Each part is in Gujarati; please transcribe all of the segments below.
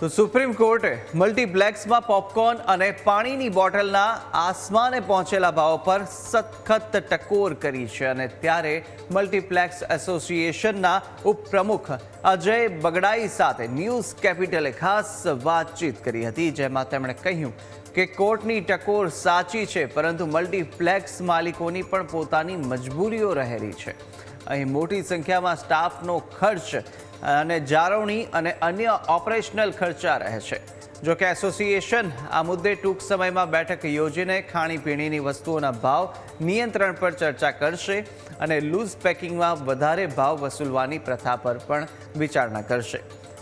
તો સુપ્રીમ કોર્ટે મલ્ટીપ્લેક્સમાં પોપકોર્ન અને પાણીની બોટલના આસમાને પહોંચેલા ભાવ પર સખત ટકોર કરી છે અને ત્યારે મલ્ટીપ્લેક્સ એસોસિએશનના ઉપપ્રમુખ અજય બગડાઈ સાથે ન્યૂઝ કેપિટલે ખાસ વાતચીત કરી હતી, જેમાં તેમણે કહ્યું કે કોર્ટની ટકોર સાચી છે, પરંતુ મલ્ટીપ્લેક્સ માલિકોની પણ પોતાની મજબૂરીઓ રહેલી છે. અહીં મોટી સંખ્યામાં સ્ટાફનો ખર્ચ અને જાળવણી અને અન્ય ઓપરેશનલ ખર્ચા રહે છે. જોકે એસોસિએશન આ મુદ્દે ટૂંક સમયમાં બેઠક યોજીને ખાણીપીણીની વસ્તુઓના ભાવ નિયંત્રણ પર ચર્ચા કરશે અને લૂઝ પેકિંગમાં વધારે ભાવ વસૂલવાની પ્રથા પર પણ વિચારણા કરશે.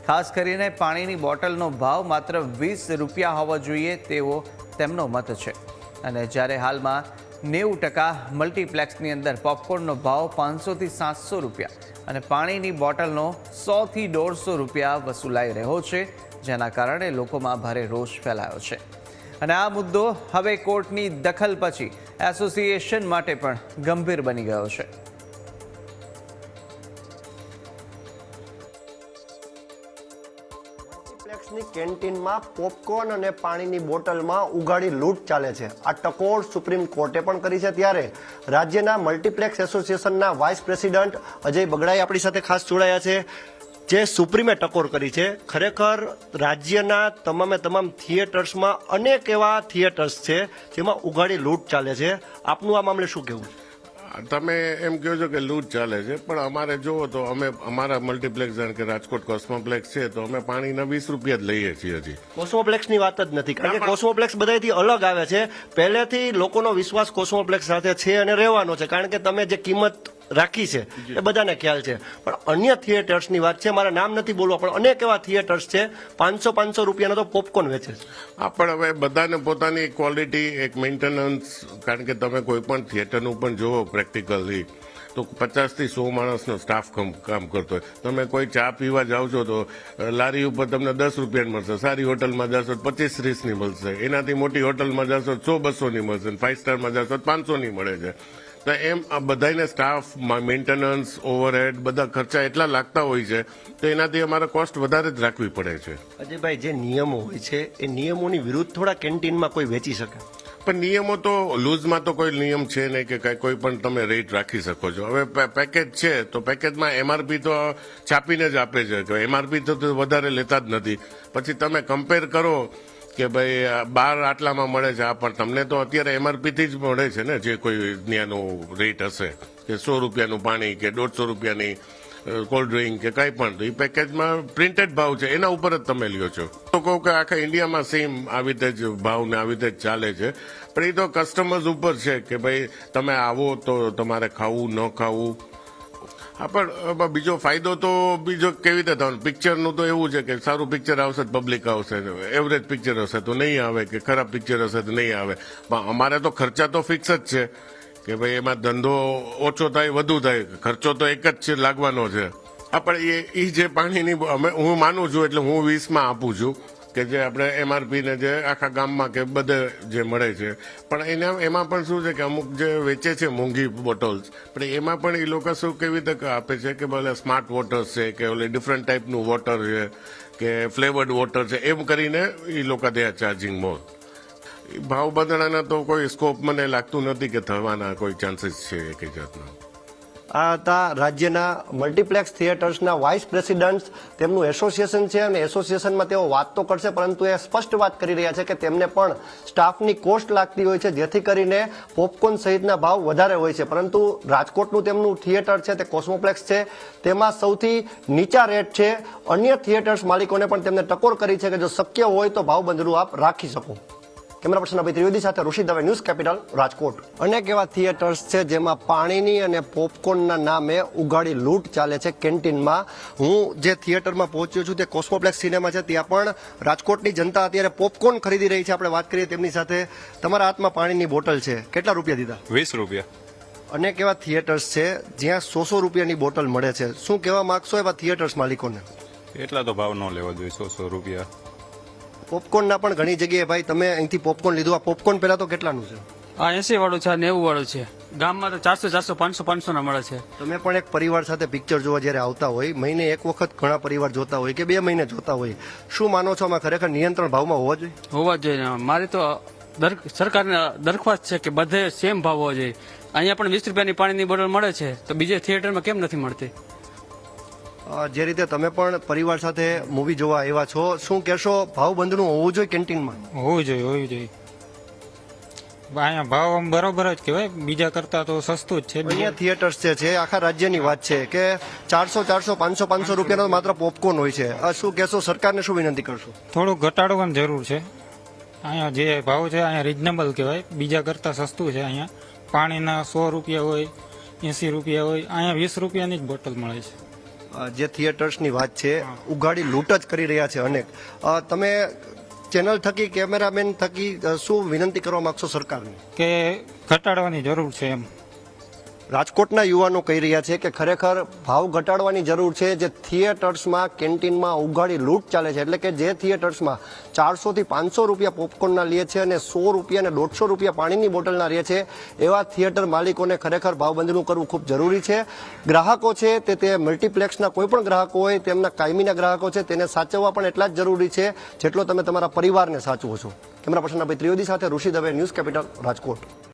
ખાસ કરીને પાણીની બોટલનો ભાવ માત્ર વીસ રૂપિયા હોવો જોઈએ તેવો તેમનો મત છે. અને જ્યારે હાલમાં નેવું ટકા મલ્ટીપ્લેક્સની અંદર પોપકોર્નનો ભાવ પાંચસોથી સાતસો રૂપિયા અને પાણીની બોટલનો સોથી દોઢસો રૂપિયા વસૂલાઈ રહ્યો છે, જેના કારણે લોકોમાં ભારે રોષ ફેલાયો છે. અને આ મુદ્દો હવે કોર્ટની દખલ પછી એસોસિએશન માટે પણ ગંભીર બની ગયો છે. મલ્ટીપ્લેક્સની કેન્ટીનમાં પોપકોર્ન અને પાણીની બોટલમાં ઉગાડી લૂંટ ચાલે છે. આ ટકોર સુપ્રીમ કોર્ટે પણ કરી છે ત્યારે. રાજ્યના મલ્ટીપ્લેક્સ એસોસિએશનના વાઇસ પ્રેસિડન્ટ અજય બગડાઈ આપણી સાથે ખાસ જોડાયા છે. જે સુપ્રીમે ટકોર કરી છે, ખરેખર રાજ્યના તમામે તમામ થિયેટર્સમાં અનેક એવા થિયેટર્સ છે જેમાં ઉગાડી લૂંટ ચાલે છે. આપનું આ મામલે શું કહેવું? છે તમે એમ કહો છો કે લૂંટ ચાલે છે પણ અમારે જુઓ તો અમે અમારા મલ્ટીપ્લેક્સ જાણ કે રાજકોટ કોસ્મોપ્લેક્સ છે તો અમે પાણીના વીસ રૂપિયા જ લઈએ છીએ હજી. કોસ્મોપ્લેક્સની વાત જ નથી. કારણ કે કોસ્મોપ્લેક્સ બધાથી અલગ આવે છે. પહેલેથી લોકોનો વિશ્વાસ કોસ્મોપ્લેક્સ સાથે છે અને રહેવાનો છે. કારણ કે તમે જે કિંમત રાખી છે. એ બધાને ખ્યાલ છે. પણ અન્ય થિયેટર્સની વાત છે, મારા નામ નથી બોલવા, પણ અનેક એવા થિયેટર્સ છે, પાંચસો પાંચસો રૂપિયાના તો પોપકોર્ન વેચે છે. હા, પણ હવે બધાને પોતાની ક્વોલિટી એક મેન્ટેનન્સ કારણ કે તમે કોઈ પણ થિયેટરનું પણ જુઓ પ્રેક્ટિકલી તો પચાસથી સો માણસનો સ્ટાફ કામ કરતો હોય. તમે કોઈ ચા પીવા જાઓ છો તો લારી ઉપર તમને દસ રૂપિયાની મળશે, સારી હોટલમાં જશો તો પચીસ ત્રીસની મળશે, એનાથી મોટી હોટલમાં જશો તો સો બસોની મળશે ફાઇવ સ્ટારમાં જશો તો પાંચસોની મળે છે. એમ આ બધાને સ્ટાફ મેન્ટેનન્સ ઓવરહેડ બધા ખર્ચા એટલા લાગતા હોય છે તો એનાથી અમારે કોસ્ટ વધારે જ રાખવી પડે છે. અજયભાઈ જે નિયમો હોય છે એ નિયમોની વિરુદ્ધ થોડા કેન્ટીનમાં કોઈ વેચી શકે? પણ નિયમો તો લૂઝમાં તો કોઈ નિયમ છે નહીં કે કાંઈ કોઈ પણ તમે રેટ રાખી શકો છો. હવે પેકેજ છે તો પેકેજમાં એમઆરપી તો છાપીને જ આપે છે. એમઆરપી તો વધારે લેતા જ નથી. પછી તમે કમ્પેર કરો કે ભાઈ બાર આટલામાં મળે છે. આ પણ તમને તો અત્યારે એમઆરપીથી જ મળે છે ને, જે કોઈ ત્યાંનું રેટ હશે. કે સો રૂપિયાનું પાણી, કે દોઢસો રૂપિયાની કોલ્ડ ડ્રિંક કે કંઈ પણ. એ પેકેજમાં પ્રિન્ટેડ ભાવ છે. એના ઉપર જ તમે લ્યો છો. તો કહું કે આખા ઇન્ડિયામાં સેમ આવી રીતે જ ભાવ ને આવી રીતે જ ચાલે છે. પણ એ તો કસ્ટમર્સ ઉપર છે કે ભાઈ, તમે આવો તો તમારે ખાવું, ન ખાવું. હા, પણ બીજો ફાયદો તો બીજો કેવી રીતે થવાનો? પિક્ચરનું તો એવું છે કે સારું પિક્ચર આવશે તો પબ્લિક આવશે. એવરેજ પિક્ચર હશે તો નહીં આવે કે ખરાબ પિક્ચર હશે તો નહીં આવે. પણ અમારે તો ખર્ચા તો ફિક્સ જ છે કે ભાઈ એમાં ધંધો ઓછો થાય, વધુ થાય. ખર્ચો તો એક જ છે, લાગવાનો છે. હા, પણ એ જે પાણીની અમે હું માનું છું એટલે હું વીસમાં આપું છું. કે જે આપણે એમઆરપી ને જે આખા ગામમાં કે બધે જે મળે છે. પણ એના, એમાં પણ શું છે કે અમુક જે વેચે છે મોંઘી બોટલ્સ પણ એમાં પણ એ લોકો શું કેવી રીતે આપે છે કે ભલે સ્માર્ટ વોટર છે કે ઓલે ડિફરન્ટ ટાઈપનું વોટર છે, કે ફ્લેવર્ડ વોટર છે, એમ કરીને એ લોકો દે ચાર્જિંગ મોર ભાવ બદલાના તો કોઈ સ્કોપ મને લાગતું નથી કે થવાના કોઈ ચાન્સીસ છે એક જાતના. આ હતા રાજ્યના મલ્ટીપ્લેક્સ થિયેટર્સના વાઇસ પ્રેસિડન્ટ તેમનું એસોસિએશન છે અને એસોસિએશનમાં તેઓ વાત તો કરશે, પરંતુ એ સ્પષ્ટ વાત કરી રહ્યા છે કે તેમને પણ સ્ટાફની કોસ્ટ લાગતી હોય છે, જેથી કરીને પોપકોર્ન સહિતના ભાવ વધારે હોય છે. પરંતુ રાજકોટનું તેમનું થિયેટર છે, તે કોસ્મોપ્લેક્સ છે. તેમાં સૌથી નીચા રેટ છે. અન્ય થિયેટર્સ માલિકોને પણ તેમને ટકોર કરી છે કે જો શક્ય હોય તો ભાવ બંધનું આપ રાખી શકો. કેમેરા પર્સન અભય ત્રિવેદી સાથે ઋષિ દવે ન્યૂઝ કેપિટલ રાજકોટ. અનેક એવા થિયેટર્સ છે જેમાં પાણીની અને પોપકોર્નના નામે ઉગાડી લૂંટ ચાલે છે કેન્ટીનમાં. હું જે થિયેટરમાં પહોંચ્યો છું તે કોસ્મોપ્લેક્સ સિનેમા છે. ત્યાં પણ રાજકોટની જનતા અત્યારે પોપકોર્ન ખરીદી રહી છે. આપણે વાત કરીએ તેમની સાથે. તમારા હાથમાં પાણીની બોટલ છે. કેટલા રૂપિયા દીધા? વીસ રૂપિયા. અનેક એવા થિયેટર્સ છે જ્યાં સો સો રૂપિયાની બોટલ મળે છે. શું કહેવા માંગશો એવા થિયેટર્સ માલિકોને? એટલા તો ભાવ ન લેવા જોઈએ. સો સો રૂપિયા. પોપકોર્નના પણ ઘણી જગ્યાએ ભાઈ તમે અહીંથી પોપકોર્ન લીધું. આ પોપકોર્ન પહેલા તો કેટલાનું છે? આ એસી વાળું છે નેવું વાળું છે. ગામમાં તો ચારસો ચારસો પાંચસો પાંચસો ના મળે છે. તમે પણ એક પરિવાર સાથે પિક્ચર જોવા જ્યારે આવતા હોય મહિને એક વખત ઘણા પરિવાર જોતા હોય કે બે મહિને જોતા હોય શું માનો છો આમાં ખરેખર નિયંત્રણ ભાવમાં હોવા જોઈએ? હોવા જોઈએ મારી તો સરકારને દરખાસ્ત છે કે બધે સેમ ભાવ હોવો જોઈએ. અહીંયા પણ વીસ રૂપિયાની પાણીની બોટલ મળે છે તો બીજે થિયેટરમાં કેમ નથી મળતી? જે રીતે તમે પણ પરિવાર સાથે મૂવી જોવા આવ્યા છો શું કહેશો? ભાવ બંધનું હોવું જોઈએ કેન્ટીનમાં? હોવું જોઈએ હોવું જોઈએ. અહીંયા ભાવ આમ બરોબર જ કહેવાય. બીજા કરતા તો સસ્તું જ છે. અહીંયા થિયેટર્સ જે છે આખા રાજ્યની વાત છે કે ચારસો ચારસો પાંચસો પાંચસો રૂપિયાનો માત્ર પોપકોર્ન હોય છે. અ, શું કહેશો? સરકારને શું વિનંતી કરશો? થોડું ઘટાડવાની જરૂર છે. અહીંયા જે ભાવ છે અહીંયા રિઝનેબલ કહેવાય. બીજા કરતા સસ્તું છે અહીંયા. પાણીના સો રૂપિયા હોય એંસી રૂપિયા હોય. અહીંયા વીસ રૂપિયાની જ બોટલ મળે છે. જે થિયેટર્સની વાત છે, ઉઘાડી લૂંટ જ કરી રહ્યા છે અનેક. તમે ચેનલ થકી, કેમેરામેન થકી શું વિનંતી કરવા માંગશો સરકારને? કે ઘટાડવાની જરૂર છે એમ. રાજકોટના યુવાનો કહી રહ્યા છે કે ખરેખર ભાવ ઘટાડવાની જરૂર છે. જે થિયેટર્સમાં, કેન્ટીનમાં ઉગાડી લૂંટ ચાલે છે. એટલે કે જે થિયેટર્સમાં ચારસો થી પાંચસો રૂપિયા પોપકોર્નના લે છે અને સો રૂપિયા અને દોઢસો રૂપિયા પાણીની બોટલના રહે છે. એવા થિયેટર માલિકોને ખરેખર ભાવબંધનું કરવું ખૂબ જરૂરી છે. ગ્રાહકો છે તે તે મલ્ટીપ્લેક્સના કોઈ પણ ગ્રાહકો હોય, તેમના કાયમીના ગ્રાહકો છે, તેને સાચવવા પણ એટલા જ જરૂરી છે જેટલો તમે તમારા પરિવારને સાચવો છો. કેમેરા પર્સન ભાઈ ત્રિવેદી સાથે ઋષિ દવે, ન્યૂઝ કેપિટલ રાજકોટ.